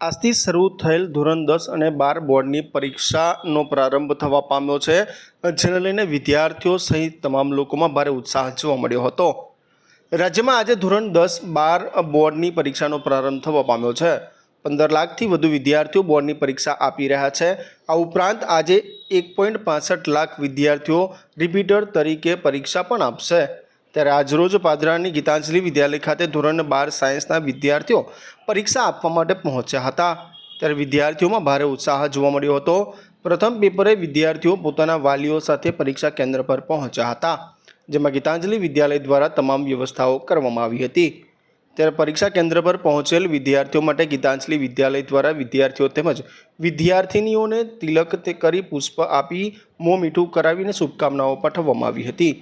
આજથી શરૂ થયેલ ધોરણ દસ અને બાર બોર્ડની પરીક્ષાનો પ્રારંભ થવા પામ્યો છે. જેને લઈને વિદ્યાર્થીઓ સહિત તમામ લોકોમાં ભારે ઉત્સાહ જોવા મળ્યો હતો. રાજ્યમાં આજે ધોરણ દસ બાર બોર્ડની પરીક્ષાનો પ્રારંભ થવા પામ્યો છે. પંદર લાખથી વધુ વિદ્યાર્થીઓ બોર્ડની પરીક્ષા આપી રહ્યા છે. આ ઉપરાંત આજે એક પોઈન્ટ લાખ વિદ્યાર્થીઓ રિપીટર તરીકે પરીક્ષા પણ આપશે. ત્યારે આજરોજ પાદરાની ગીતાંજલિ વિદ્યાલય ખાતે ધોરણ બાર સાયન્સના વિદ્યાર્થીઓ પરીક્ષા આપવા માટે પહોંચ્યા હતા. ત્યારે વિદ્યાર્થીઓમાં ભારે ઉત્સાહ જોવા મળ્યો હતો. પ્રથમ પેપરે વિદ્યાર્થીઓ પોતાના વાલીઓ સાથે પરીક્ષા કેન્દ્ર પર પહોંચ્યા હતા. જેમાં ગીતાંજલિ વિદ્યાલય દ્વારા તમામ વ્યવસ્થાઓ કરવામાં આવી હતી. ત્યારે પરીક્ષા કેન્દ્ર પર પહોંચેલ વિદ્યાર્થીઓ માટે ગીતાંજલિ વિદ્યાલય દ્વારા વિદ્યાર્થીઓ તેમજ વિદ્યાર્થિનીઓને તિલક તે કરી પુષ્પ આપી, મોં મીઠું કરાવીને શુભકામનાઓ પાઠવવામાં આવી હતી.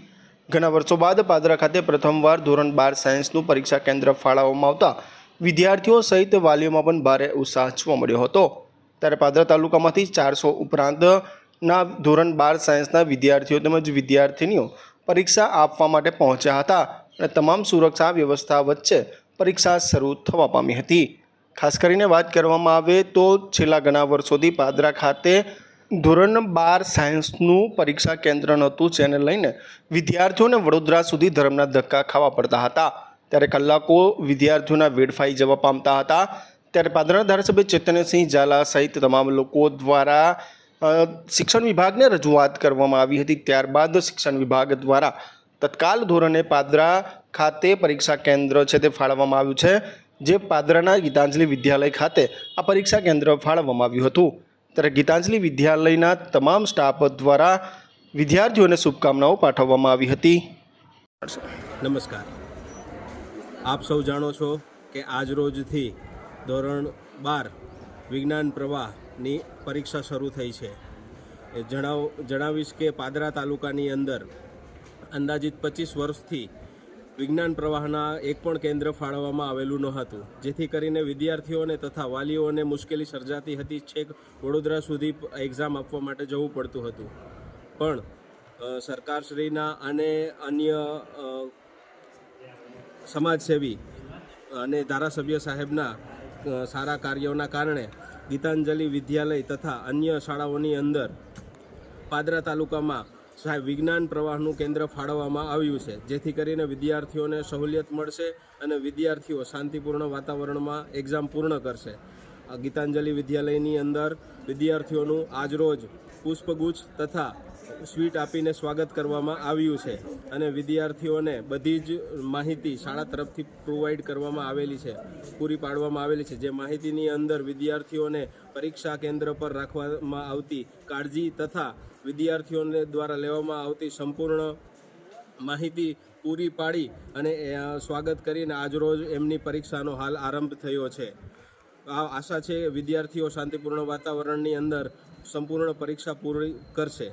ઘણા વર્ષો બાદ પાદરા ખાતે પ્રથમવાર ધોરણ બાર સાયન્સનું પરીક્ષા કેન્દ્ર ફાળવવામાં આવતા વિદ્યાર્થીઓ સહિત વાલીઓમાં પણ ભારે ઉત્સાહ જોવા મળ્યો હતો. ત્યારે પાદરા તાલુકામાંથી ચારસો ઉપરાંતના ધોરણ બાર સાયન્સના વિદ્યાર્થીઓ તેમજ વિદ્યાર્થિનીઓ પરીક્ષા આપવા માટે પહોંચ્યા હતા અને તમામ સુરક્ષા વ્યવસ્થા વચ્ચે પરીક્ષા શરૂ થવા પામી હતી. ખાસ કરીને વાત કરવામાં આવે તો છેલ્લા ઘણા વર્ષોથી પાદરા ખાતે ધોરણ બાર સાયન્સનું પરીક્ષા કેન્દ્ર નહોતું જેને લઈને વિદ્યાર્થીઓને વડોદરા સુધી ધર્મના ધક્કા ખાવા પડતા હતા. ત્યારે કલાકો વિદ્યાર્થીઓના વેડફાઈ જવા પામતા હતા. ત્યારે પાદરના ધારાસભ્ય ચૈતન્યસિંહ ઝાલા સહિત તમામ લોકો દ્વારા શિક્ષણ વિભાગને રજૂઆત કરવામાં આવી હતી. ત્યારબાદ શિક્ષણ વિભાગ દ્વારા તત્કાલ ધોરણે પાદરા ખાતે પરીક્ષા કેન્દ્ર છે તે ફાળવવામાં આવ્યું છે, જે પાદરાના ગીતાંજલિ વિદ્યાલય ખાતે આ પરીક્ષા કેન્દ્ર ફાળવવામાં આવ્યું હતું. ત્યારે ગીતાંજલિ વિદ્યાલયના તમામ સ્ટાફ દ્વારા વિદ્યાર્થીઓને શુભકામનાઓ પાઠવવામાં આવી હતી. નમસ્કાર. આપ સૌ જાણો છો કે આજ રોજથી ધોરણ બાર વિજ્ઞાન પ્રવાહની પરીક્ષા શરૂ થઈ છે. જણાવ, જણાવીશ કે પાદરા તાલુકાની અંદર અંદાજિત પચીસ વર્ષથી વિજ્ઞાન પ્રવાહના એક પણ કેન્દ્ર ફાળવવામાં આવેલું ન હતું જેથી કરીને વિદ્યાર્થીઓને તથા વાલીઓને મુશ્કેલી સર્જાતી હતી, છેક વડોદરા સુધી એક્ઝામ આપવા માટે જવું પડતું હતું. પણ સરકારશ્રીના અને અન્ય સમાજસેવી અને ધારાસભ્ય સાહેબના સારા કાર્યોના કારણે ગીતાંજલિ વિદ્યાલય તથા અન્ય શાળાઓની અંદર પાદરા તાલુકામાં વિજ્ઞાન પ્રવાહનું કેન્દ્ર ફાળવવામાં આવ્યું છે, જેથી કરીને વિદ્યાર્થીઓને સહુલિયત મળશે અને વિદ્યાર્થીઓ શાંતિપૂર્ણ વાતાવરણમાં એક્ઝામ પૂર્ણ કરશે. ગીતાંજલિ વિદ્યાલયની અંદર વિદ્યાર્થીઓનું આજરોજ પુષ્પગુચ્છ તથા સ્વીટ આપીને સ્વાગત કરવામાં આવ્યું છે અને વિદ્યાર્થીઓને બધી જ માહિતી શાળા તરફથી પ્રોવાઈડ કરવામાં આવેલી છે, પૂરી પાડવામાં આવેલી છે. જે માહિતીની અંદર વિદ્યાર્થીઓને પરીક્ષા કેન્દ્ર પર રાખવામાં આવતી કાળજી તથા વિદ્યાર્થીઓને દ્વારા લેવામાં આવતી સંપૂર્ણ માહિતી પૂરી પાડી અને સ્વાગત કરીને આજરોજ એમની પરીક્ષાનો હાલ આરંભ થયો છે. આ આશા છે વિદ્યાર્થીઓ શાંતિપૂર્ણ વાતાવરણની અંદર સંપૂર્ણ પરીક્ષા પૂરી કરશે.